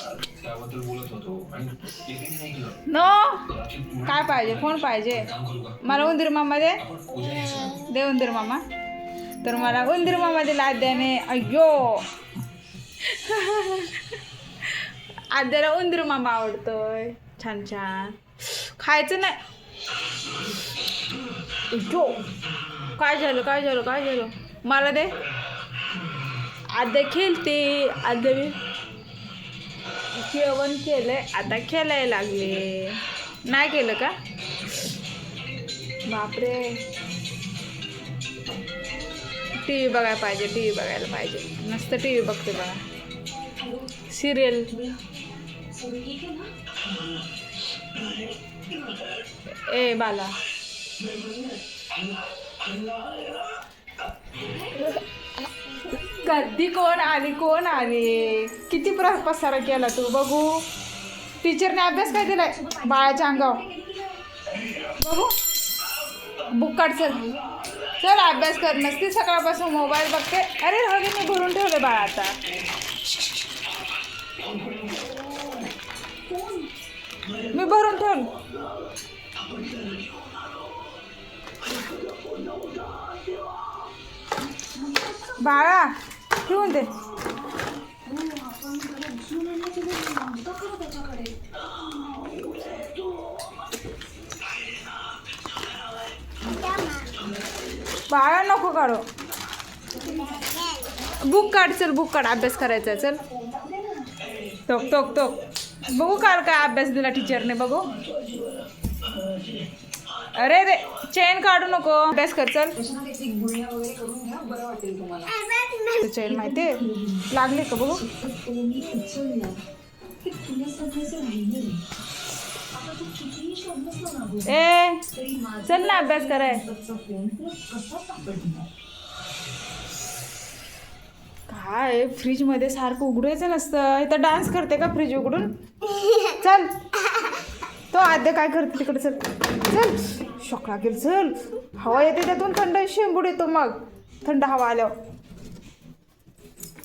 त्याबद्दल बोलत होतो. आणि नो! काय पाहिजे? फोन पाहिजे? मला उंदीर मामा दे. दे उंदीर मामा. तर मला उंदीर मामा दिला आद्याने अय्यो! आद्याला उंदीर मामा आवडतोय. छान छान. खायचं नाही. अय्यो! काय झालं? काय झालं? काय झालं? मला दे. आद्या खेळते आद्या मी जेवण केलंय. आता खेळायला लागले. नाही केलं का? बापरे. टी व्ही बघायला पाहिजे टी व्ही बघायला पाहिजे. मस्त टी व्ही बघते बघा. सिरियल. ए बाला. कधी कोण आली कोण आली किती प्र पसारा केला तू? बघू. टीचरने अभ्यास काय दिलाय? बाळाच्या अंगावर. बघू. बुक काढ चल. चल अभ्यास कर. नसती सकाळपासून मोबाईल बघते. अरे राहू मी भरून ठेवले बाळा आता. मी भरून ठेवलं. बाळा. ठेवून दे. बाळा नको काढू. बुक काढ चल बुक काढ अभ्यास करायचा आहे, चल. टोक टोक टोक. बघू काल काय अभ्यास दिला टीचरने बघू. अरे रे चेन काढू नको. अभ्यास कर चल. चेन माहिती लागली का बघू? ए चल ना अभ्यास कराय काय फ्रीजमध्ये सारखं उघडायचं नसतं. इथं डान्स करते का फ्रीज उघडून? चल. तो आद्य काय करते तिकडे चल. चल. शॉकला गेल. चल हवा येते त्यातून थंड शेंबूड येतो मग. थंड हवा आल्यावर.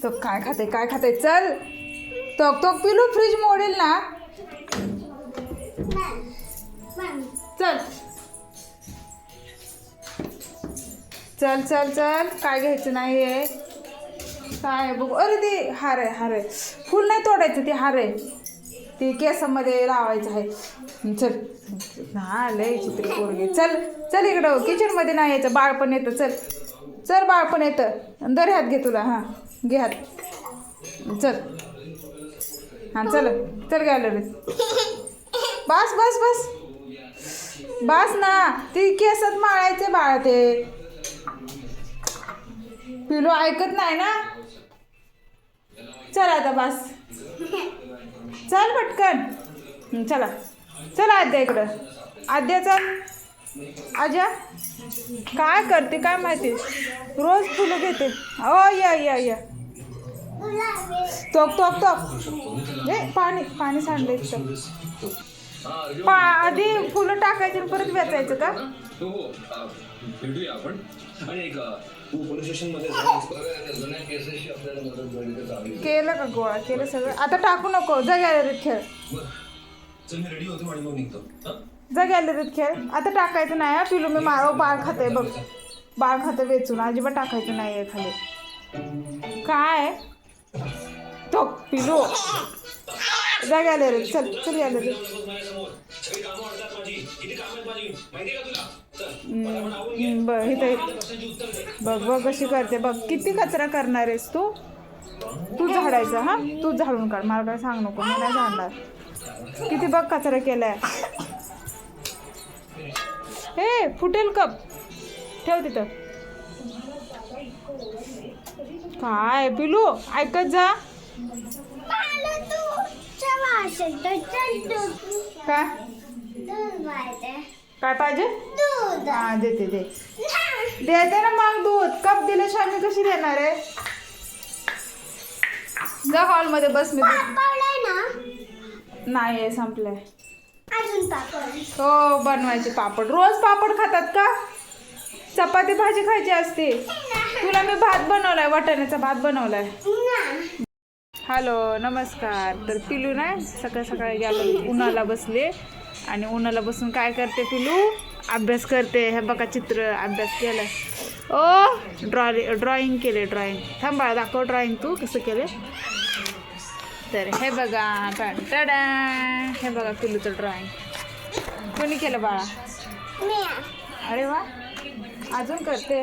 तो काय खाते काय खाते चल. तोक तोक पिलू फ्रीज मोडेल ना. चल. चल चल चल. काय घ्यायचं नाही आहे काय बघू. अरे ते हार आहे हार आहे. फुल नाही तोडायचं ते हार आहे. ते केसामध्ये लावायचं आहे. चल. हा लय चित्र पोरगी. चल चल इकडं किचनमध्ये नाही यायचं. बाळ पण येतं चल. चल बाळ पण येतं. दर हात घे तुला हां. घे हात चल. हां चल. चल रे बस बस बस. बस ना. ती केसात माळायचे बाळ ते. पिलो ऐकत नाही ना? चल आता बस. चल पटकन. चला. चला आद्या इकडं. आद्या चल. आजा काय करते काय माहिती? रोज फुलं घेते. ओ या या या. तोक तोक तोक ए पाणी पाणी सांडलं इथं. पा आधी फुलं टाकायची आणि परत वेचायचं का? हो हो अं, भेटूया आपण. आणि एक अं, तू पोलीस स्टेशनमध्ये जा. जुन्या केसेसची आपल्याला मदत मिळेल तर चांगली. केलं का गोळा? केलं सगळं? आता टाकू नको. जा गॅलरीत खेळ. चल मी रेडी होतो आणि मग निघतो. जा गॅलरीत खेळ. आता टाकायचं नाही हा. पिलू मी मारो बाळ खाते बघ. बाळ खाते वेचून. अजिबात टाकायचं नाही आहे खाली. काय? तो पिलू. जा गॅलरीत चल चल गॅलरीत हम्म, बघ इथे. बघ बघ कशी करते. बघ किती कचरा करणार आहेस तू? तू झाडायचा हा? तू झाडून काढ. मला काय सांग नको मी नाही झाडणार. किती बघ कचरा केलाय. हे फुटेल कप. ठेव तिथं. काय पिलू ऐकत जा. काय? काय पाहिजे? हा देते दे देते ना मग दूध. कप दिल्याशिवाय मी कशी देणार आहे? जा हॉलमध्ये बस मी. नाही आहे संपलंय. हो बनवायचे पापड. रोज पापड खातात का? चपाती भाजी खायची असते. तुला मी भात बनवलाय वाटाण्याचा भात बनवलाय. हॅलो नमस्कार. तर पिलू ना सकाळ सकाळी गेलो उन्हाला बसले आणि उन्हाला बसून काय करते पिलू? अभ्यास करते. हे बघा चित्र अभ्यास केलं ओ ड्रॉ ड्रॉइंग केले ड्रॉइंग. थांब दाखव ड्रॉइंग तू कसं केलं तर हे बघा टडा. हे बघा पिलूचं ड्रॉइंग कोणी केलं बाळा? अरे वा. अजून करते.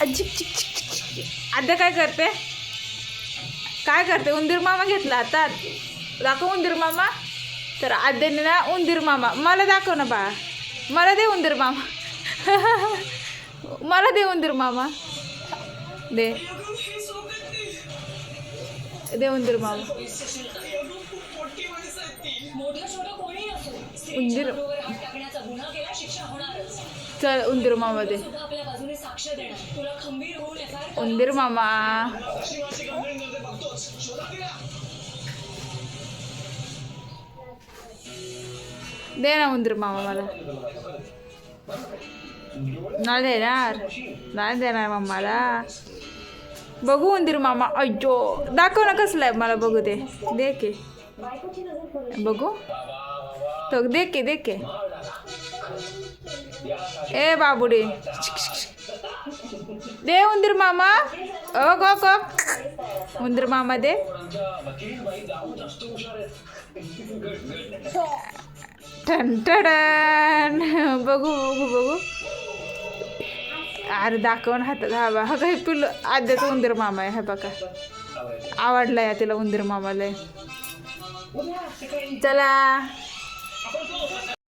आता आद्या काय करते? काय करते? उंदीर मामा घेतला आता. दाखव उंदीर मामा. तर आद्याने ना उंदीर मामा. मला दाखव ना बाळा. मला दे उंदीर मामा. मला देऊन दे मामा. दे. देऊन दे मामा. उंदीर चल उंदीर मामा दे. उंदीर मामा. दे ना उंदीर मामा मला. नाही देणार नाही देणार मम्माला बघू उंदीर मामा अज्जो दाखव ना कसलं आहे मला बघू दे दे के बघू तो दे के दे के ए बाबुडे दे उंदीर मामा अ गो गो उंदीर मामा दे ठन बघू बघू बघू अरे दाखवून हातात. हा बा हा काही पिल्लू आद्याचा उंदीर मामा आहे हा बघा. आवडला या तिला उंदीर मामाला. चला.